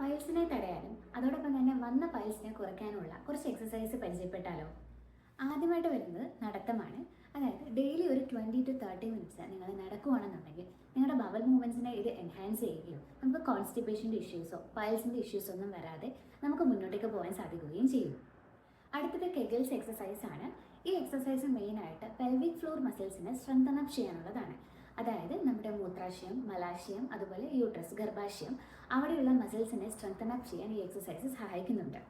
പൈൽസിനെ തടയാനും അതോടൊപ്പം തന്നെ വന്ന പൈൽസിനെ കുറയ്ക്കാനുമുള്ള കുറച്ച് എക്സസൈസ് പരിചയപ്പെട്ടാലോ? ആദ്യമായിട്ട് വരുന്നത് നടത്തമാണ്. അതായത് ഡെയിലി ഒരു ട്വന്റി ടു തേർട്ടി മിനിറ്റ്സ് നിങ്ങൾ നടക്കുകയാണെന്നുണ്ടെങ്കിൽ നിങ്ങളുടെ ബവൽ മൂവ്മെന്റ്സിനെ ഇത് എൻഹാൻസ് ചെയ്യുകയും നമുക്ക് കോൺസ്റ്റിപ്പേഷന്റെ ഇഷ്യൂസോ പൈൽസിന്റെ ഇഷ്യൂസോ ഒന്നും വരാതെ നമുക്ക് മുന്നോട്ടേക്ക് പോകാൻ സാധിക്കുകയും ചെയ്യും. അടുത്തത് കെഗിൾസ് എക്സസൈസ് ആണ്. ഈ എക്സസൈസ് മെയിനായിട്ട് പെൽവിക് ഫ്ലോർ മസിൽസിനെ സ്ട്രെങ്തൺ അപ്പ് ചെയ്യാനുള്ളതാണ്. അതായത് നമ്മുടെ മൂത്രാശയം മലാശയം അതുപോലെ യൂട്രസ് ഗർഭാശയം അവിടെയുള്ള മസിൽസിനെ സ്ട്രെങ്തൻ അപ്പ് ചെയ്യാൻ ഈ എക്സസൈസ് സഹായിക്കുന്നുണ്ട്.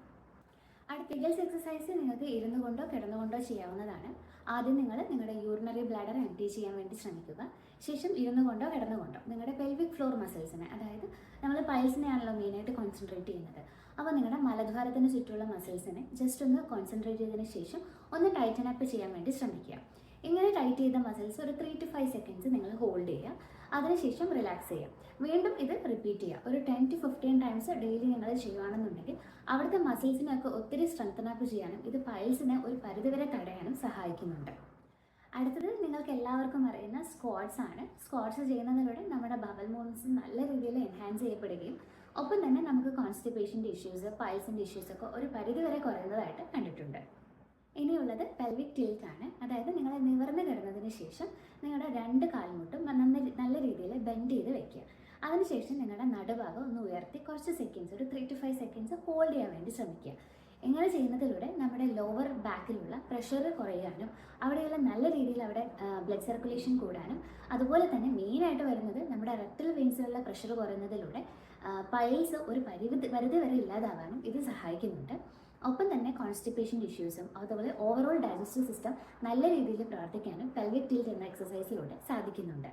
അടുത്ത പിഗൽസ് എക്സസൈസ് നിങ്ങൾക്ക് ഇരുന്നു കൊണ്ടോ കിടന്നുകൊണ്ടോ ചെയ്യാവുന്നതാണ്. ആദ്യം നിങ്ങൾ നിങ്ങളുടെ യൂറിനറി ബ്ലാഡർ എംപ്റ്റി ചെയ്യാൻ വേണ്ടി ശ്രമിക്കുക. ശേഷം ഇരുന്നു കൊണ്ടോ കിടന്നുകൊണ്ടോ നിങ്ങളുടെ പെൽവിക് ഫ്ലോർ മസിൽസിനെ അതായത് നമ്മൾ പൈൽസിനെയാണല്ലോ മെയിനായിട്ട് കോൺസെൻട്രേറ്റ് ചെയ്യുന്നത്. അപ്പോൾ നിങ്ങളുടെ മലദ്വാരത്തിന് ചുറ്റുമുള്ള മസിൽസിനെ ജസ്റ്റ് ഒന്ന് കോൺസെൻട്രേറ്റ് ചെയ്തതിന് ശേഷം ഒന്ന് ടൈറ്റൻ അപ്പ് ചെയ്യാൻ വേണ്ടി ശ്രമിക്കുക. ഇങ്ങനെ ടൈറ്റ് ചെയ്ത മസിൽസ് ഒരു ത്രീ ടു ഫൈവ് സെക്കൻഡ്സ് നിങ്ങൾ ഹോൾഡ് ചെയ്യുക. അതിനുശേഷം റിലാക്സ് ചെയ്യുക. വീണ്ടും ഇത് റിപ്പീറ്റ് ചെയ്യുക. ഒരു ten to fifteen times daily നിങ്ങൾ ചെയ്യുകയാണെന്നുണ്ടെങ്കിൽ അവിടുത്തെ മസിൽസിനൊക്കെ ഒത്തിരി സ്ട്രെങ്തൻ അപ്പ് ചെയ്യാനും ഇത് പൈൽസിനെ ഒരു പരിധിവരെ തടയാനും സഹായിക്കുന്നുണ്ട്. അടുത്തത് നിങ്ങൾക്ക് എല്ലാവർക്കും അറിയുന്ന സ്ക്വാഡ്സ് ആണ്. സ്ക്വാഡ്സ് ചെയ്യുന്നതിലൂടെ നമ്മുടെ ബബൽ മൂവ്മെന്റ്സ് നല്ല രീതിയിൽ എൻഹാൻസ് ചെയ്യപ്പെടുകയും ഒപ്പം തന്നെ നമുക്ക് കോൺസ്റ്റിപ്പേഷന്റെ ഇഷ്യൂസ് പൈൽസിന്റെ ഇഷ്യൂസ് ഒക്കെ ഒരു പരിധിവരെ കുറയുന്നതായിട്ട് കണ്ടിട്ടുണ്ട്. ഇനിയുള്ളത് പെൽവിക് ടിൽറ്റ് ആണ്. അതായത് നിങ്ങൾ നിവർന്ന് കിടന്നതിന് ശേഷം നിങ്ങളുടെ രണ്ട് കാൽമുട്ടും നല്ല രീതിയിൽ ബെൻഡ് ചെയ്ത് വെക്കുക. അതിനുശേഷം നിങ്ങളുടെ നടുഭാഗം ഒന്ന് ഉയർത്തി കുറച്ച് സെക്കൻഡ്സ് ഒരു three two five seconds hold ചെയ്യാൻ വേണ്ടി ശ്രമിക്കുക. ഇങ്ങനെ ചെയ്യുന്നതിലൂടെ നമ്മുടെ ലോവർ ബാക്കിലുള്ള പ്രഷർ കുറയാനും അവിടെയുള്ള നല്ല രീതിയിൽ അവിടെ ബ്ലഡ് സർക്കുലേഷൻ കൂടാനും അതുപോലെ തന്നെ മെയിനായിട്ട് വരുന്നത് നമ്മുടെ റെക്ടൽ വെയിൻസിലുള്ള പ്രഷർ കുറയുന്നതിലൂടെ പൈൽസ് ഒരു പരിധി പരിധി വരെ ഇല്ലാതാവാനും ഇത് സഹായിക്കുന്നുണ്ട്. ഒപ്പം തന്നെ കോൺസ്റ്റിപ്പേഷൻ ഇഷ്യൂസും അതുപോലെ ഓവറോൾ ഡൈജസ്റ്റീവ് സിസ്റ്റം നല്ല രീതിയിൽ പ്രവർത്തിക്കാനും പെൽവിക് ടിൽറ്റ് എന്ന എക്സസൈസിലൂടെ സാധിക്കുന്നുണ്ട്.